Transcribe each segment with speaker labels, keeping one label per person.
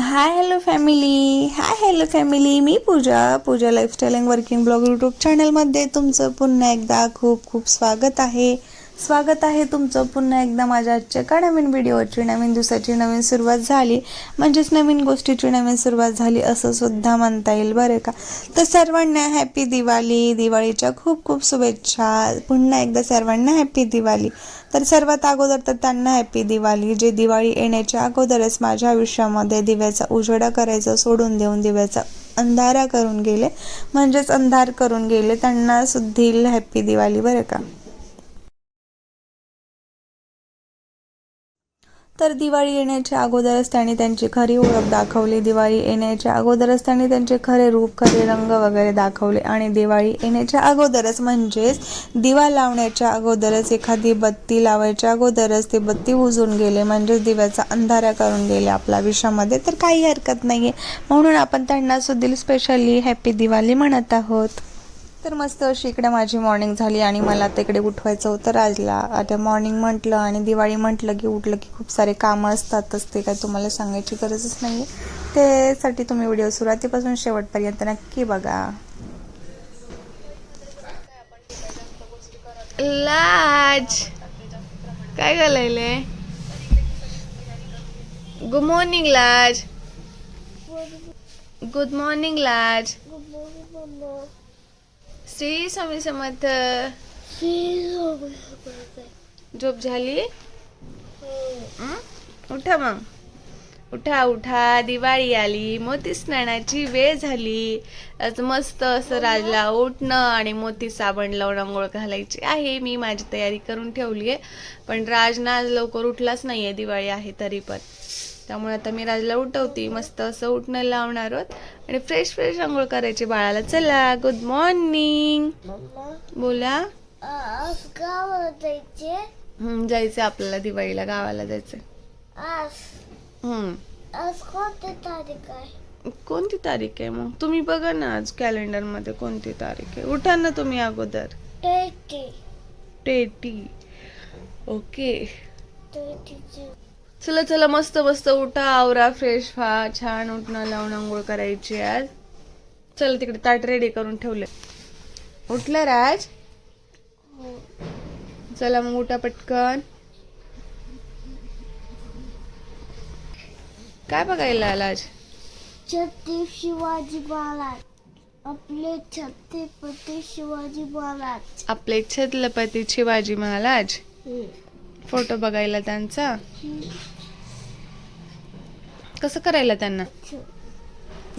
Speaker 1: Hi hello family hi hello family me Pooja. Pooja lifestyle and working blog YouTube चॅनलमध्ये तुमचं पुन्हा एकदा खूप खूप स्वागत आहे. स्वागत आहे तुमचं पुन्हा एकदा माझ्या आजच्या का नवीन व्हिडिओची नवीन दिवसाची नवीन सुरुवात झाली. म्हणजेच नवीन गोष्टीची नवीन सुरुवात झाली असं सुद्धा म्हणता येईल बरं का? तर सर्वांना हॅपी दिवाळी. दिवाळीच्या खूप खूप शुभेच्छा. पुन्हा एकदा सर्वांना हॅपी दिवाळी. तर सर्वात अगोदर तर त्यांना हॅपी दिवाळी. जे दिवाळी येण्याच्या अगोदरच माझ्या आयुष्यामध्ये दिव्याचा उजेडा करायचा सोडून देऊन दिव्याचा अंधारा करून गेले. म्हणजेच अंधार करून गेले. त्यांना सुद्धा हॅपी दिवाळी बरं का? तर दिवाळी येण्याच्या अगोदरच त्यांनी त्यांची खरी ओळख दाखवली. दिवाळी येण्याच्या अगोदरच त्यांनी त्यांचे खरे रूप खरे रंग वगैरे दाखवले आणि दिवाळी येण्याच्या अगोदरच म्हणजेच दिवा लावण्याच्या अगोदरच एखादी बत्ती लावायच्या अगोदरच ते बत्ती उजून गेले. म्हणजेच दिव्याचा अंधारा करून गेले आपल्या आयुष्यामध्ये. तर काही हरकत नाही आहे म्हणून आपण त्यांना सुद्धा स्पेशली हॅपी दिवाळी म्हणत आहोत. तर मस्त अशी इकडे माझी मॉर्निंग झाली आणि मला आता इकडे उठवायचं होतं राजला. आता मॉर्निंग म्हटलं आणि दिवाळी म्हटलं की उठलं की खूप सारे कामं असतातच ते काय तुम्हाला सांगायची गरजच नाही आहे त्यासाठी तुम्ही व्हिडिओ सुरुवातीपासून शेवटपर्यंत नक्की बघा.
Speaker 2: लाज. काय घालायले? गुड मॉर्निंग लाज. गुड मॉर्निंग लाज. श्री स्वामी समर्थ झोप झाली? उठा मग. उठा उठा दिवाळी आली मोती स्नानाची वेळ झाली. आज मस्त असं राजला उठणं आणि मोती साबण लावून आंघोळ घालायची आहे. मी माझी तयारी करून ठेवली आहे पण राज ना आज लवकर उठलाच नाही आहे दिवाळी आहे तरी पण. त्यामुळे आता मी राजला उठवते. मस्त असं उठणं लावणार आहोत आणि फ्रेश फ्रेश आंघोळ करायची बाळाला. चला गुड मॉर्निंग बोला.
Speaker 3: जायचे.
Speaker 2: आपल्याला दिवाळीला गावाला जायचं
Speaker 3: आज.
Speaker 2: हम्म.
Speaker 3: आज कोणती तारीख आहे?
Speaker 2: कोणती तारीख आहे मग? तुम्ही बघा ना आज कॅलेंडरमध्ये कोणती तारीख आहे. उठा ना तुम्ही अगोदर. टेटी ओके चला चला मस्त मस्त उठा आवरा फ्रेश व्हा. छान उठणं लावून आंघोळ करायची आज. चला तिकडे ताट रेडी करून ठेवले. उठलं राज? चला मग उठा पटकन. काय बघायला आला आज?
Speaker 3: छत्रपती शिवाजी महाराज. आपले छत्रपती शिवाजी महाराज.
Speaker 2: आपले छत्रपती शिवाजी महाराज? फोटो बघायला त्यांचा? कसं करायला त्यांना?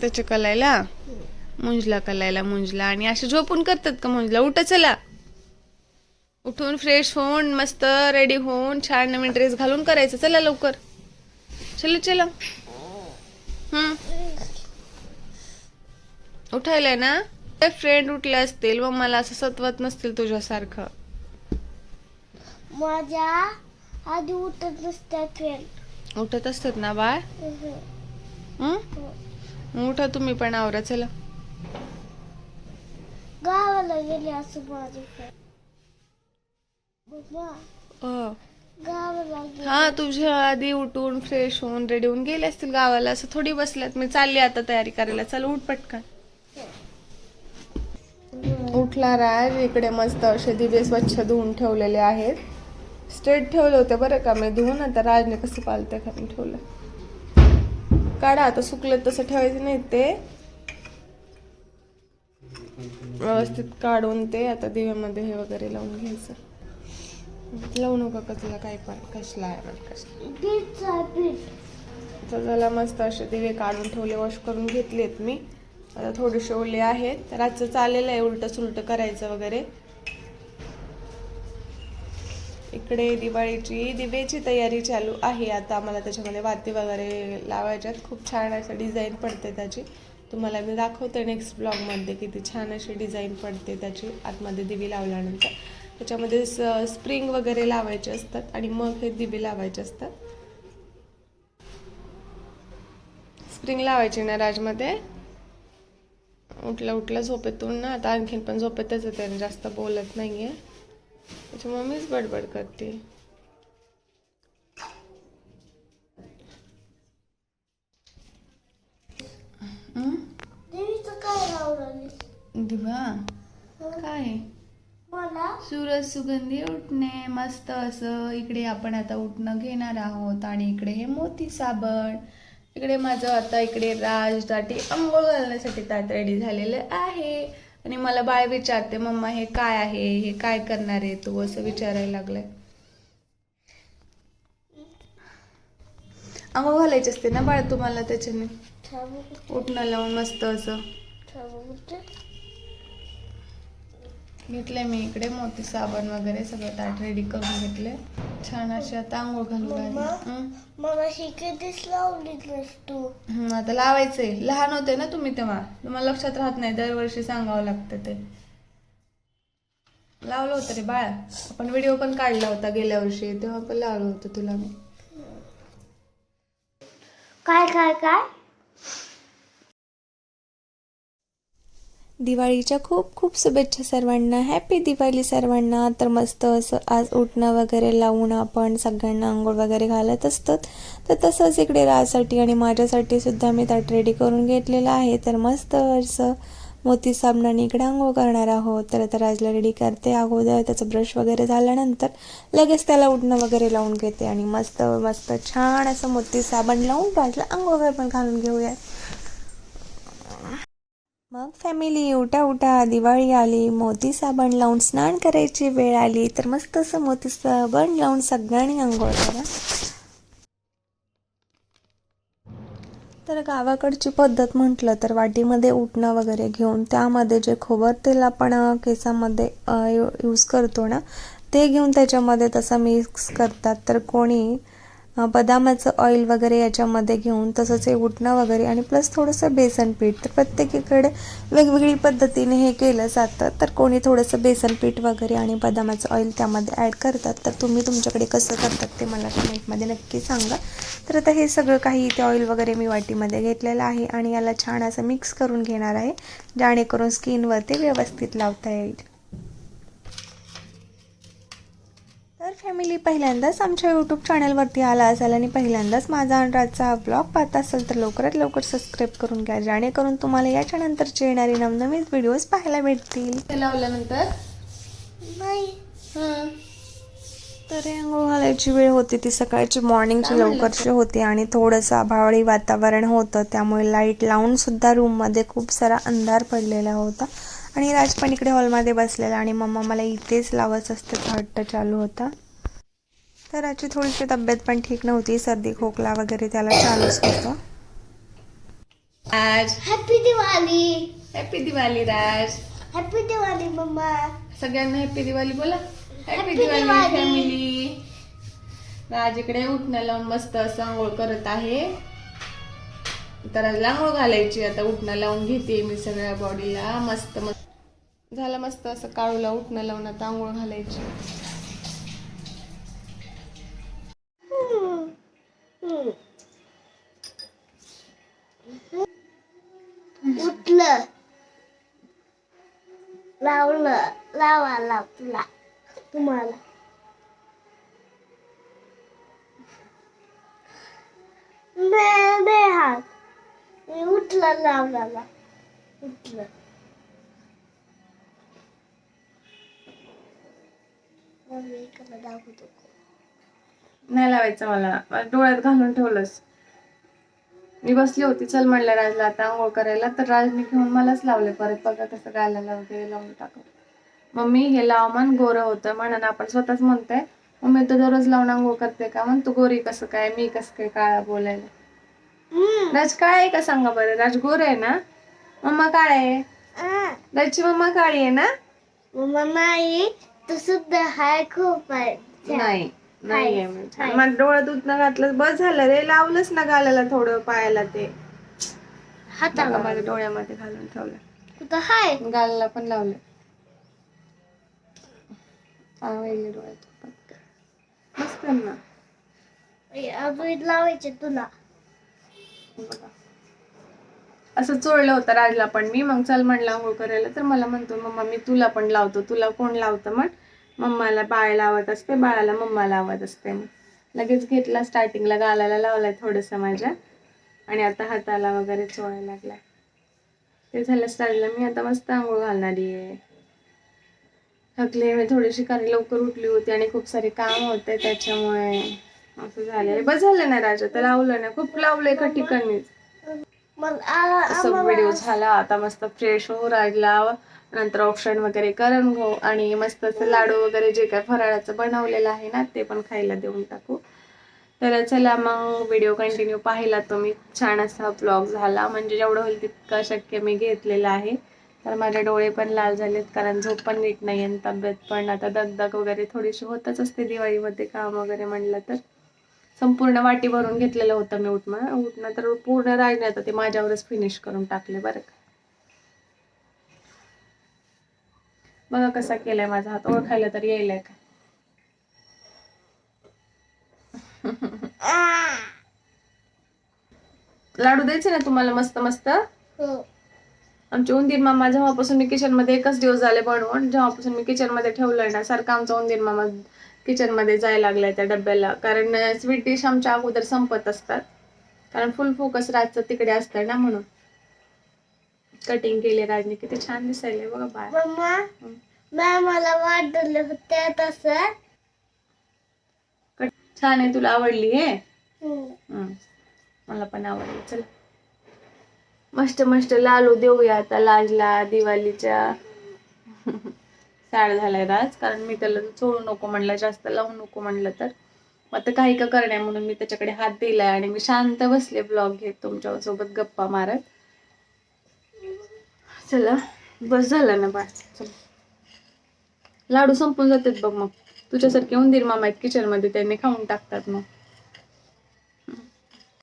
Speaker 2: त्याच्या कलायला? मुंजला कलायला मुंजला. आणि असे झोपून करतात का मुंजला? उठ चला. उठून फ्रेश होऊन मस्त रेडी होऊन छान नवीन ड्रेस घालून करायचं. चला लवकर. चला चला. हम्म उठायलाय ना? फ्रेंड उठले असतील मग मला असं सत्वत नसतील तुझ्यासारखं.
Speaker 3: माझ्या आधी उठत फ्रेंड
Speaker 2: उठत असतात ना बाळ? हं? उठा तुम्ही पण आवरा चला.
Speaker 3: गावाला गेले असं माझी गेले.
Speaker 2: हा तुझ्या आधी उठून फ्रेश होऊन रेडी होऊन गेले असतील गावाला असं थोडी बसल्यात. मी चालली आता तयारी करायला. चल उठ पटकन. उठला राज. इकडे मस्त असे दिवे स्वच्छ धुवून ठेवलेले आहेत. स्ट्रेट ठेवलं होते बरं का? मी धुवून आता राजने कसं पालते खाली ठेवलं. काढा आता सुकलं तसं ठेवायचं नाही ते. व्यवस्थित काढून ते आता दिव्यामध्ये हे वगैरे लावून घ्यायचं. लावू नका कसला काय पण? कसला आहे बरं कसला तर झाला मस्त असे दिवे काढून ठेवले वॉश करून घेतलेत मी. आता थोडेसे ओले आहेत. रातचं चाललेलं आहे उलट सुलट करायचं वगैरे. इकडे दिवाळीची दिवेची तयारी चालू आहे. आता आम्हाला त्याच्यामध्ये वाती वगैरे लावायच्यात. खूप छान असं डिझाईन पडते त्याची. तुम्हाला मी दाखवते नेक्स्ट ब्लॉगमध्ये किती छान अशी डिझाईन पडते त्याची. आतमध्ये दिवी लावल्यानंतर. त्याच्यामध्ये स्प्रिंग वगैरे लावायचे असतात आणि मग हे दिवे लावायचे असतात. स्प्रिंग लावायची ना राजमध्ये? उठलं उठलं झोपेतून ना आता आणखीन पण झोपेतच येते जास्त बोलत नाही आहे त्याची मम्मीच बडबड करते. दिवा काय? सूरज सुगंधी उठणे मस्त असं इकडे आपण आता उठणं घेणार आहोत आणि इकडे हे मोती साबण. इकडे माझं आता इकडे राज ताटी आंघोळ घालण्यासाठी ताट रेडी झालेलं आहे. आणि मला बाळ विचारते मम्मा हे काय आहे? हे काय करणार आहे तू? असं विचारायला लागलाय. अंघोळ घालायची असते ना बाळ तुम्हाला त्याच्याने? उठणं लावून मस्त असं. घेतलंय मी इकडे मोती साबण वगैरे सगळं ताट रेडी करून घेतले छान अशी आता आंघोळ घालू
Speaker 3: मम्मा?
Speaker 2: लागली हं.
Speaker 3: मला शिकतेच लावलीच नस तू.
Speaker 2: हं, आता लावायचंय. लहान होते ना तुम्ही तेव्हा. तुम्हाला लक्षात राहत नाही दरवर्षी सांगावं लागतं ते. लावलं होतं रे बाळा. आपण व्हिडिओ पण काढला होता गेल्या वर्षी. तेव्हा पण लावलं होतं तुला मी.
Speaker 3: काय काय काय?
Speaker 1: दिवाळीच्या खूप खूप शुभेच्छा सर्वांना. हॅपी दिवाळी सर्वांना. तर मस्त असं आज उठणं वगैरे लावून आपण सगळ्यांना आंघोळ वगैरे घालत असतात. तर तसंच इकडे राजसाठी आणि माझ्यासाठी सुद्धा मी ताट रेडी करून घेतलेलं आहे. तर मस्त असं मोती साबणाने इकडे आंघोळ करणार आहोत. तर आता राजला रेडी करते अगोदर. त्याचं ब्रश वगैरे झाल्यानंतर लगेच त्याला उठणं वगैरे लावून घेते. आणि मस्त मस्त छान असं मोती साबण लावून राजला आंघोळ वगैरे पण घालून घेऊया मग फॅमिली उठा उठा दिवाळी आली मोती साबण लावून स्नान करायची वेळ आली तर मस्त असं मोती साबण लावून सगळ्यांनी आंघोळ करा. तर गावाकडची पद्धत म्हटलं तर वाटीमध्ये उठणं वगैरे घेऊन त्यामध्ये जे खोबर तेल आपण केसामध्ये यूज करतो ना ते घेऊन त्याच्यामध्ये तसं मिक्स करतात. तर कोणी बदामाचं ऑइल वगैरे याच्यामध्ये घेऊन तसंच हे उठणं वगैरे आणि प्लस थोडंसं बेसन पीठ. तर प्रत्येकीकडे वेगवेगळी पद्धतीने हे केलं जातं. तर कोणी थोडंसं बेसन पीठ वगैरे आणि बदामाचं ऑइल त्यामध्ये ॲड करतात तर तुम्ही तुमच्याकडे कसं करतात ते मला कमेंटमध्ये नक्की सांगा. तर आता हे सगळं काही इथे ऑइल वगैरे मी वाटीमध्ये घेतलेलं आहे आणि याला छान असं मिक्स करून घेणार आहे जेणेकरून स्किनवरती व्यवस्थित लावता येईल तर फॅमिली पहिल्यांदाच आमच्या यूट्यूब चॅनलवरती आला असाल आणि पहिल्यांदाच माझा आणि राजचा हा ब्लॉग पाहत असेल तर लवकरात लवकर सबस्क्राईब करून घ्या. जेणेकरून तुम्हाला याच्यानंतरचे येणारे नवनवीन व्हिडिओज पाहायला भेटतील.
Speaker 2: ते लावल्यानंतर?
Speaker 3: नाही.
Speaker 2: हं.
Speaker 1: तर आंघोळ घालायची वेळ होती. ती सकाळची मॉर्निंगची लवकरची होती आणि थोडंसं आभाळी वातावरण होतं. त्यामुळे लाइट लावून सुद्धा रूममध्ये खूप सारा अंधार पडलेला होता. आणि राज पण इकडे हॉलमध्ये बसलेला आणि मम्मा मला इथेच लावत असते हट्ट चालू होता. तर याची थोडीशी तब्येत पण ठीक नव्हती. सर्दी खोकला वगैरे त्याला चालूच होतं
Speaker 2: आज
Speaker 3: happy Diwali
Speaker 2: happy Diwali Raj.
Speaker 3: Happy Diwali mumma.
Speaker 2: सगळ्यांना हॅपी दिवाळी बोला. हॅपी दिवाळी. फॅमिली राज इकडे उठणं लावून मस्त असं आंघोळ करत आहे. तर आज आंघोळ घालायची आता उठणं लावून घेते मी सगळ्या बॉडीला मस्त मस्त. झालं मस्त असं काळूला उठणं लावून आता आंघोळ घालायची
Speaker 3: उठलं लावलं लावा लाव तुला तुम्हाला. नाही नाही हात. मी उठलं लावला उठलं. दाखवतो
Speaker 2: नाही लावायचं मला. डोळ्यात घालून ठेवलंस. मी बसली होती चल म्हणलं राजला आता आंघोळ करायला. तर राजने घेऊन मलाच लावले. परत बघा कसं गायला वगैरे लावून टाकत मम्मी हे लाव मन गोरं होतं म्हणून आपण स्वतःच म्हणतोय. मम्मी तर दररोज लावून आंघोळ करते का म्हण? तू गोरी कसं काय मी कसं काय काळा बोलायला. राज काय आहे का सांगा बरं? राज गोर आहे ना? मम्मा काय आहे. राजची मम्मा काळी आहे ना?
Speaker 3: मम्मा तू सुद्धा हाय खूप आहे.
Speaker 2: नाही. नाहीये. मग डोळ्यात दूध घातलं बस झालं रे. लावलंच ना गालाला थोडं पायाला ते.
Speaker 3: हाताला.
Speaker 2: माझ्या डोळ्यामध्ये घालून ठेवलं.
Speaker 3: कुठं हाय?
Speaker 2: गालाला पण लावलं. आवडले डोळ्यात. पटकन. मस्त ना?
Speaker 3: लावायचे तुला.
Speaker 2: असं चोळलं होतं राजला पण मी. मग चल म्हणलं आंघोळ करायला. तर मला म्हणतो मम्मा मी तुला पण लावतो. तुला कोण लावतं मग मम्माला बाळ लावत असते बाळाला मम्मा लावत असते. लगेच घेतला स्टार्टिंगला गालाला लावलाय थोडंसं माझ्या. आणि आता हाताला वगैरे चोळायला लागलाय. ते झालं स्टार्टला मी आता मस्त आंघोळ घालणारी आहे. थकले मी थोडीशी कारण लवकर उठली होती आणि खूप सारे काम होते त्याच्यामुळे असं झालंय बस झालं नाही राजा तर लावलं नाही खूप लावलंय एका ठिकाणीच. असं व्हिडिओ झाला. आता मस्त फ्रेश हो राजला नंतर ऑप्शन वगैरे करून घेऊ. आणि मस्त असं लाडू वगैरे जे काय फराळाचं बनवलेलं आहे ना ते पण खायला देऊन टाकू. तर चला मग व्हिडिओ कंटिन्यू पाहिला तुम्ही. छान असा ब्लॉग झाला. म्हणजे जेवढं होईल तितकं शक्य मी घेतलेलं आहे. तर माझे डोळे पण लाल झालेत कारण झोप पण नीट नाही आणि तब्येत पण. आता दगदग वगैरे थोडीशी होतच असते दिवाळीमध्ये काम वगैरे म्हणलं तर. संपूर्ण वाटी भरून घेतलेलं होतं मी उठणं उठणं तर पूर्ण राहिले आता ते माझ्यावरच फिनिश करून टाकले बरं का. बघा कसा केलाय माझा हात. ओळखायला तर यायलाय का? लाडू द्यायचे ना तुम्हाला मस्त मस्त?
Speaker 3: हो.
Speaker 2: आमचे उंदीर मामा जेव्हापासून मी किचनमध्ये एकच दिवस झाले बनवून जेव्हापासून मी किचनमध्ये ठेवलंय ना सारखं आमचा उंदीर मामा किचनमध्ये जायला लागलाय त्या डब्याला. कारण स्वीट डिश आमच्या अगोदर संपत असतात. कारण फुल फोकस राजचं तिकडे असतं ना म्हणून. कटिंग केले राजने किती छान दिसायले बघा बाय
Speaker 3: मला वाटलं होते तसं
Speaker 2: छान आहे तुला आवडली हे.
Speaker 3: हम्म.
Speaker 2: मला पण आवडली चल. मस्त मस्त लालू देऊया आता लाजला दिवाळीच्या. सॅड झालाय राज कारण मी त्याला चोळू नको म्हणलं जास्त लावू नको म्हणलं तर. मग आता काही का करण्या म्हणून मी त्याच्याकडे हात दिलाय आणि मी शांत बसले ब्लॉग घेत तुमच्यासोबत गप्पा मारत. चला बस झालं ना बाय चल. लाडू संपून जातात बघ मग. तुझ्यासारखे उंदीर मामा आहेत किचनमध्ये त्यांनी खाऊन टाकतात मग.